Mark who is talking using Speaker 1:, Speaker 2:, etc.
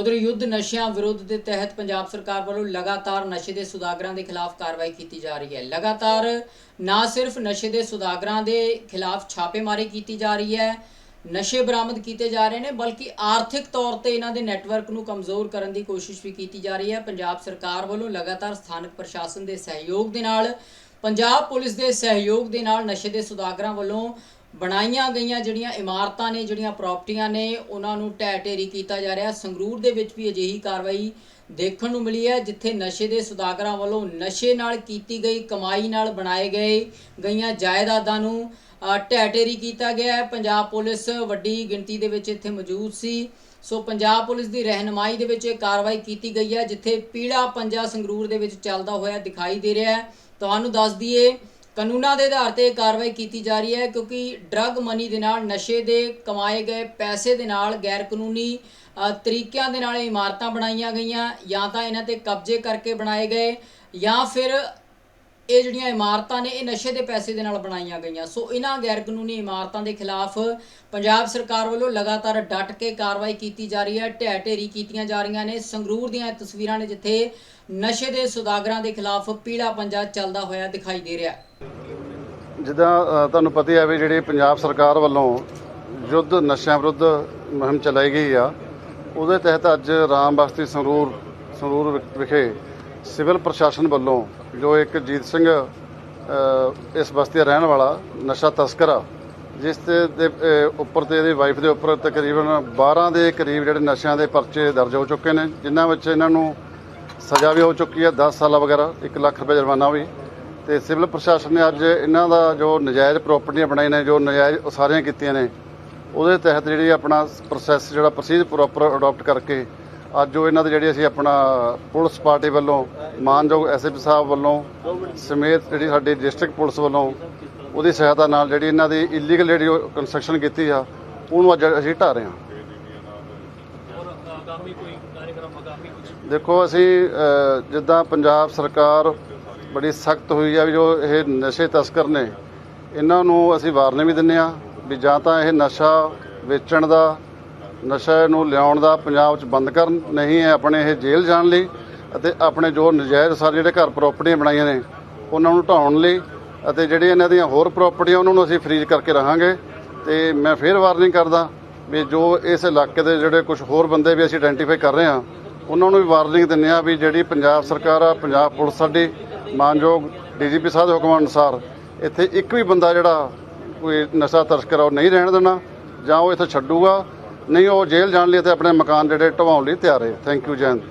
Speaker 1: ਉਧਰ ਯੁੱਧ ਨਸ਼ਿਆਂ ਵਿਰੁੱਧ ਦੇ ਤਹਿਤ ਪੰਜਾਬ ਸਰਕਾਰ ਵੱਲੋਂ ਲਗਾਤਾਰ ਨਸ਼ੇ ਦੇ ਸੁਦਾਗਰਾਂ ਦੇ ਖਿਲਾਫ ਕਾਰਵਾਈ ਕੀਤੀ ਜਾ ਰਹੀ ਹੈ। ਲਗਾਤਾਰ ਨਾ ਸਿਰਫ ਨਸ਼ੇ ਦੇ ਸੁਦਾਗਰਾਂ ਦੇ ਖਿਲਾਫ ਛਾਪੇਮਾਰੀ ਕੀਤੀ ਜਾ ਰਹੀ ਹੈ, ਨਸ਼ੇ ਬਰਾਮਦ ਕੀਤੇ ਜਾ ਰਹੇ ਨੇ, ਬਲਕਿ ਆਰਥਿਕ ਤੌਰ ਤੇ ਇਹਨਾਂ ਦੇ ਨੈਟਵਰਕ ਨੂੰ ਕਮਜ਼ੋਰ ਕਰਨ ਦੀ ਕੋਸ਼ਿਸ਼ ਵੀ ਕੀਤੀ ਜਾ ਰਹੀ ਹੈ। ਪੰਜਾਬ ਸਰਕਾਰ ਵੱਲੋਂ ਲਗਾਤਾਰ ਸਥਾਨਕ ਪ੍ਰਸ਼ਾਸਨ ਦੇ ਸਹਿਯੋਗ ਦੇ ਨਾਲ, ਪੰਜਾਬ ਪੁਲਿਸ ਦੇ ਸਹਿਯੋਗ ਦੇ ਨਾਲ ਨਸ਼ੇ ਦੇ ਸੁਦਾਗਰਾਂ ਵੱਲੋਂ ਬਣਾਈਆਂ ਗਈਆਂ ਜਿਹੜੀਆਂ ਇਮਾਰਤਾਂ ਨੇ, ਜਿਹੜੀਆਂ ਪ੍ਰਾਪਰਟੀਆਂ ਨੇ, ਉਹਨਾਂ ਨੂੰ ਢਹਿ ਢੇਰੀ ਕੀਤਾ ਜਾ ਰਿਹਾ। ਸੰਗਰੂਰ ਦੇ ਵਿੱਚ ਵੀ ਅਜਿਹੀ ਕਾਰਵਾਈ ਦੇਖਣ ਨੂੰ ਮਿਲੀ ਹੈ, ਜਿੱਥੇ ਨਸ਼ੇ ਦੇ ਸੁਦਾਗਰਾਂ ਵੱਲੋਂ ਨਸ਼ੇ ਨਾਲ ਕੀਤੀ ਗਈ, ਕਮਾਈ ਨਾਲ ਬਣਾਏ ਗਏ ਗਈਆਂ ਜਾਇਦਾਦਾਂ ਨੂੰ ਢਹਿ ਢੇਰੀ ਕੀਤਾ ਗਿਆ ਹੈ। ਪੰਜਾਬ ਪੁਲਿਸ ਵੱਡੀ ਗਿਣਤੀ ਦੇ ਵਿੱਚ ਇੱਥੇ ਮੌਜੂਦ ਸੀ। ਸੋ ਪੰਜਾਬ ਪੁਲਿਸ ਦੀ ਰਹਿਨਮਾਈ ਦੇ ਵਿੱਚ ਇਹ ਕਾਰਵਾਈ ਕੀਤੀ ਗਈ ਹੈ, ਜਿੱਥੇ ਪੀੜਾ ਪੰਜਾ ਸੰਗਰੂਰ ਦੇ ਵਿੱਚ ਚੱਲਦਾ ਹੋਇਆ ਦਿਖਾਈ ਦੇ ਰਿਹਾ ਹੈ। ਤੁਹਾਨੂੰ ਦੱਸ ਦਈਏ ਕਾਨੂੰਨਾਂ ਦੇ ਆਧਾਰ ਤੇ ਕਾਰਵਾਈ ਕੀਤੀ ਜਾ ਰਹੀ ਹੈ ਕਿਉਂਕਿ ਡਰੱਗ ਮਨੀ ਦੇ ਨਾਲ, ਨਸ਼ੇ ਦੇ ਕਮਾਏ ਗਏ ਪੈਸੇ ਦੇ ਨਾਲ ਗੈਰ ਕਾਨੂੰਨੀ ਤਰੀਕਿਆਂ ਦੇ ਨਾਲ ਇਮਾਰਤਾਂ ਬਣਾਈਆਂ ਗਈਆਂ ਜਾਂ ਤਾਂ ਇਹਨਾਂ ਤੇ ਕਬਜ਼ੇ ਕਰਕੇ ਬਣਾਏ ਗਏ ਜਾਂ ਫਿਰ ਇਹ ਜਿਹੜੀਆਂ ਇਮਾਰਤਾਂ ਨੇ, ਇਹ ਨਸ਼ੇ ਦੇ ਪੈਸੇ ਦੇ ਨਾਲ ਬਣਾਈਆਂ ਗਈਆਂ। ਸੋ ਇਹਨਾਂ ਗੈਰ ਕਾਨੂੰਨੀ ਇਮਾਰਤਾਂ ਦੇ ਖਿਲਾਫ ਪੰਜਾਬ ਸਰਕਾਰ ਵੱਲੋਂ ਲਗਾਤਾਰ ਡਟ ਕੇ ਕਾਰਵਾਈ ਕੀਤੀ ਜਾ ਰਹੀ ਹੈ, ਢਹਿ ਢੇਰੀ ਕੀਤੀਆਂ ਜਾ ਰਹੀਆਂ ਨੇ। ਸੰਗਰੂਰ ਦੀਆਂ ਤਸਵੀਰਾਂ ਨੇ ਜਿੱਥੇ ਨਸ਼ੇ ਦੇ ਸੁਦਾਗਰਾਂ ਦੇ ਖਿਲਾਫ ਪੀੜਾ ਪੰਜਾ ਚੱਲਦਾ ਹੋਇਆ ਦਿਖਾਈ ਦੇ ਰਿਹਾ
Speaker 2: ਜਿੱਦਾਂ ਤੁਹਾਨੂੰ ਪਤਾ ਹੈ ਵੀ ਜਿਹੜੀ ਪੰਜਾਬ ਸਰਕਾਰ ਵੱਲੋਂ ਯੁੱਧ, ਨਸ਼ਿਆਂ ਵਿਰੁੱਧ ਮੁਹਿੰਮ ਚਲਾਈ ਗਈ ਆ, ਉਹਦੇ ਤਹਿਤ ਅੱਜ ਰਾਮ ਬਸਤੀ ਸੰਗਰੂਰ ਸੰਗਰੂਰ ਵਿਖ- ਵਿਖੇ ਸਿਵਲ ਪ੍ਰਸ਼ਾਸਨ ਵੱਲੋਂ ਜੋ ਇੱਕ ਜੀਤ ਸਿੰਘ ਇਸ ਬਸਤੀ ਦਾ ਰਹਿਣ ਵਾਲਾ, ਨਸ਼ਾ ਤਸਕਰ ਆ, ਜਿਸ ਦੇ ਉੱਪਰ ਤੇ ਇਹਦੀ ਵਾਈਫ ਦੇ ਉੱਪਰ ਤਕਰੀਬਨ 12 ਦੇ ਕਰੀਬ ਜਿਹੜੇ ਨਸ਼ਿਆਂ ਦੇ ਪਰਚੇ ਦਰਜ ਹੋ ਚੁੱਕੇ ਨੇ, ਜਿਨ੍ਹਾਂ ਵਿੱਚ ਇਹਨਾਂ ਨੂੰ ਸਜ਼ਾ ਵੀ ਹੋ ਚੁੱਕੀ ਹੈ 10 ਸਾਲਾਂ ਵਗੈਰਾ 1 ਲੱਖ ਰੁਪਏ ਜੁਰਮਾਨਾ ਵੀ। ਤੇ ਸਿਵਲ ਪ੍ਰਸ਼ਾਸਨ ਨੇ ਅੱਜ ਇਹਨਾਂ ਦਾ ਜੋ ਨਜਾਇਜ਼ ਪ੍ਰਾਪਰਟੀਆਂ ਬਣਾਈਆਂ ਨੇ, ਜੋ ਨਜਾਇਜ਼ ਉਸਾਰੀਆਂ ਕੀਤੀਆਂ ਨੇ, ਉਹਦੇ ਤਹਿਤ ਜਿਹੜੀ ਆਪਣਾ ਪ੍ਰੋਸੈਸ ਜਿਹੜਾ ਪ੍ਰੋਸੀਜਰ ਪ੍ਰੋਪਰ ਅਡਾਪਟ ਕਰਕੇ ਅੱਜ ਜੋ ਇਹਨਾਂ ਦੇ ਜਿਹੜੀ ਅਸੀਂ ਆਪਣਾ ਪੁਲਿਸ ਪਾਰਟੀ ਵੱਲੋਂ, ਮਾਨਯੋਗ ਐਸਐਪੀ ਸਾਹਿਬ ਵੱਲੋਂ, ਸਮੇਤ ਜਿਹੜੀ ਸਾਡੀ ਡਿਸਟ੍ਰਿਕਟ ਪੁਲਿਸ ਵੱਲੋਂ ਉਹਦੀ ਸਹਾਇਤਾ ਨਾਲ ਜਿਹੜੀ ਇਹਨਾਂ ਦੀ ਇਲੀਗਲ ਜਿਹੜੀ ਕੰਸਟਰਕਸ਼ਨ ਕੀਤੀ ਆ, ਉਹਨੂੰ ਅੱਜ ਅਸੀਂ ਢਾਹ ਰਹੇ ਹਾਂ। ਦੇਖੋ ਅਸੀਂ ਜਿੱਦਾਂ ਪੰਜਾਬ ਸਰਕਾਰ ਬੜੀ ਸਖਤ ਹੋਈ ਆ ਵੀ ਜੋ ਇਹ ਨਸ਼ੇ ਤਸਕਰ ਨੇ, ਇਹਨਾਂ ਨੂੰ ਅਸੀਂ ਵਾਰਨੇ ਵੀ ਦਿੰਨੇ ਆ ਵੀ ਜਾਂ ਤਾਂ ਇਹ ਨਸ਼ਾ ਵੇਚਣ ਦਾ ਨਸ਼ੇ ਨੂੰ ਲਿਆਉਣ ਦਾ ਪੰਜਾਬ 'ਚ ਬੰਦ ਕਰਨ ਨਹੀਂ ਹੈ, ਆਪਣੇ ਇਹ ਜੇਲ੍ਹ ਜਾਣ ਲਈ ਅਤੇ ਆਪਣੇ ਜੋ ਨਜਾਇਜ਼ ਸਾਰੇ ਜਿਹੜੇ ਘਰ ਪ੍ਰਾਪਰਟੀਆਂ ਬਣਾਈਆਂ ਨੇ, ਉਹਨਾਂ ਨੂੰ ਢਾਉਣ ਲਈ ਅਤੇ ਜਿਹੜੇ ਇਹਨਾਂ ਦੀਆਂ ਹੋਰ ਪ੍ਰਾਪਰਟੀਆਂ ਉਹਨਾਂ ਨੂੰ ਅਸੀਂ ਫਰੀਜ਼ ਕਰਕੇ ਰਹਾਂਗੇ। ਤੇ ਮੈਂ ਫੇਰ ਵਾਰਨਿੰਗ ਕਰਦਾ ਵੀ ਜੋ ਇਸ ਇਲਾਕੇ ਦੇ ਜਿਹੜੇ ਕੁਝ ਹੋਰ ਬੰਦੇ ਵੀ ਅਸੀਂ ਆਇਡੈਂਟੀਫਾਈ ਕਰ ਰਹੇ ਹਾਂ, ਉਹਨਾਂ ਨੂੰ ਵੀ ਵਾਰਨਿੰਗ ਦਿੰਦੇ ਆ ਵੀ ਜਿਹੜੀ ਪੰਜਾਬ ਸਰਕਾਰ ਆ, ਪੰਜਾਬ ਪੁਲਿਸ ਸਾਡੀ ਮਾਨਯੋਗ ਡੀਜੀਪੀ ਸਾਹਿਬ ਦੇ ਹੁਕਮਾਂ ਅਨੁਸਾਰ ਇੱਥੇ ਇੱਕ ਵੀ ਬੰਦਾ ਜਿਹੜਾ ਕੋਈ ਨਸ਼ਾ ਤਸਕਰ ਆ, ਉਹ ਨਹੀਂ ਰਹਿਣ ਦੇਣਾ ਜਾਂ ਉਹ ਇੱਥੇ ਛੱਡੂਗਾ। ਨਹੀਂ, ਉਹ ਜੇਲ੍ਹ ਜਾਣ ਲਈ ਤੇ ਆਪਣੇ ਮਕਾਨ ਜਿਹੜੇ ਢਵਾਉਣ ਲਈ ਤਿਆਰ ਹੈ। Thank you Jain